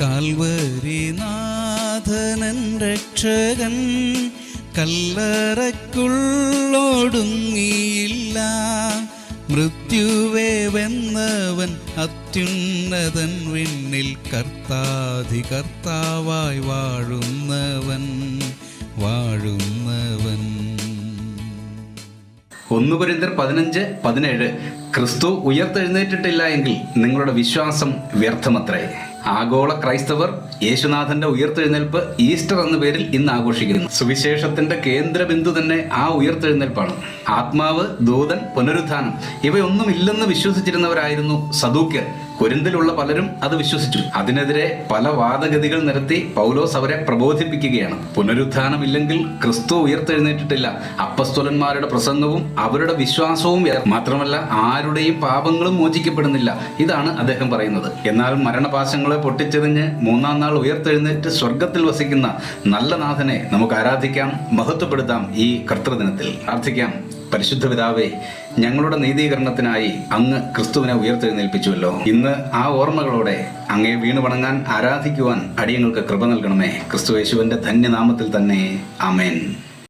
Calvary നാഥനൻ രക്ഷകൻ കല്ലറക്കുള്ളോടുങ്ങിയില്ല മൃത്യുവേ വെന്നവൻ അത്യുന്നതൻ വിണ്ണിൽ കർത്താധി കർത്താവായി വാഴുന്നവൻ വാഴുന്നവൻ. ഒന്ന് കുരിന്തർ പതിനഞ്ച് പതിനേഴ്. ക്രിസ്തു ഉയർത്തെഴുന്നേറ്റിട്ടില്ല എങ്കിൽ നിങ്ങളുടെ വിശ്വാസം വ്യർത്ഥമത്രേ. ആഗോള ക്രൈസ്തവർ യേശുനാഥന്റെ ഉയർത്തെഴുന്നേൽപ്പ് ഈസ്റ്റർ എന്ന പേരിൽ ഇന്ന് ആഘോഷിക്കുന്നു. സുവിശേഷത്തിന്റെ കേന്ദ്ര ബിന്ദു തന്നെ ആ ഉയർത്തെഴുന്നേൽപ്പാണ്. ആത്മാവ് ദൂതൻ പുനരുത്ഥാനം ഇവയൊന്നും ഇല്ലെന്ന് വിശ്വസിച്ചിരുന്നവരായിരുന്നു സദൂക്യർ. കൊരിന്തിലുള്ള പലരും അത് വിശ്വസിച്ചു. അതിനെതിരെ പല വാദഗതികൾ നിരത്തി പൗലോസ് അവരെ പ്രബോധിപ്പിക്കുകയാണ്. പുനരുത്ഥാനമില്ലെങ്കിൽ ക്രിസ്തു ഉയർത്തെഴുന്നേറ്റിട്ടില്ല. അപ്പസ്തുലന്മാരുടെ പ്രസംഗവും അവരുടെ വിശ്വാസവും മാത്രമല്ല മാത്രമല്ല ആരുടെയും പാപങ്ങളും മോചിക്കപ്പെടുന്നില്ല. ഇതാണ് അദ്ദേഹം പറയുന്നത്. എന്നാൽ മരണപാശങ്ങളെ പൊട്ടിച്ചെറിഞ്ഞ് മൂന്നാം നാൾ ഉയർത്തെഴുന്നേറ്റ് സ്വർഗത്തിൽ വസിക്കുന്ന നല്ല നാഥനെ നമുക്ക് ആരാധിക്കാം മഹത്വപ്പെടുത്താം ഈ കർത്തൃദിനത്തിൽ. പ്രാർത്ഥിക്കാം. പരിശുദ്ധ പിതാവേ ഞങ്ങളുടെ നീതീകരണത്തിനായി അങ്ങ് ക്രിസ്തുവിനെ ഉയർത്തെഴുന്നേൽപ്പിച്ചുവല്ലോ. ഇന്ന് ആ ഓർമ്മകളോടെ അങ്ങയെ വീണു വണങ്ങാൻ ആരാധിക്കുവാൻ അടിയങ്ങൾക്ക് കൃപ നൽകണമേ. ക്രിസ്തു യേശുവിന്റെ ധന്യനാമത്തിൽ തന്നെ. ആമേൻ.